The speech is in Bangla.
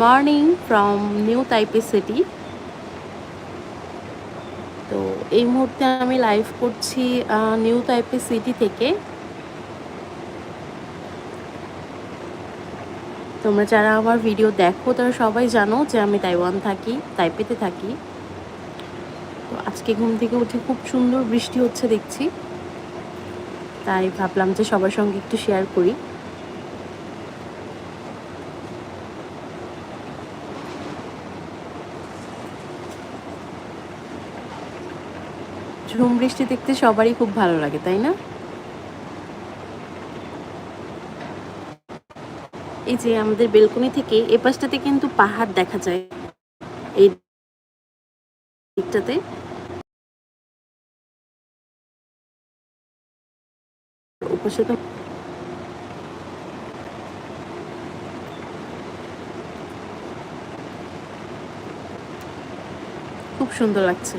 Morning from New Taipei City তো এই মুহূর্তে আমি লাইভ করছি নিউ তাইপে সিটি থেকে। তোমরা যারা আমার ভিডিও দেখো, তারা সবাই জানো যে আমি তাইওয়ান থাকি তাইপেতে থাকি। তো আজকে ঘুম থেকে উঠে খুব সুন্দর বৃষ্টি হচ্ছে দেখছি। তাই ভাবলাম যে সবার সঙ্গে একটু শেয়ার করি। ঝুম বৃষ্টি দেখতে সবারই খুব ভালো লাগে, তাই না? এই যে আমাদের বেলকনি থেকে এ পাশটাতে কিন্তু পাহাড় দেখা যায়। এই দিকটাতে। ওপাশে তো খুব সুন্দর লাগছে।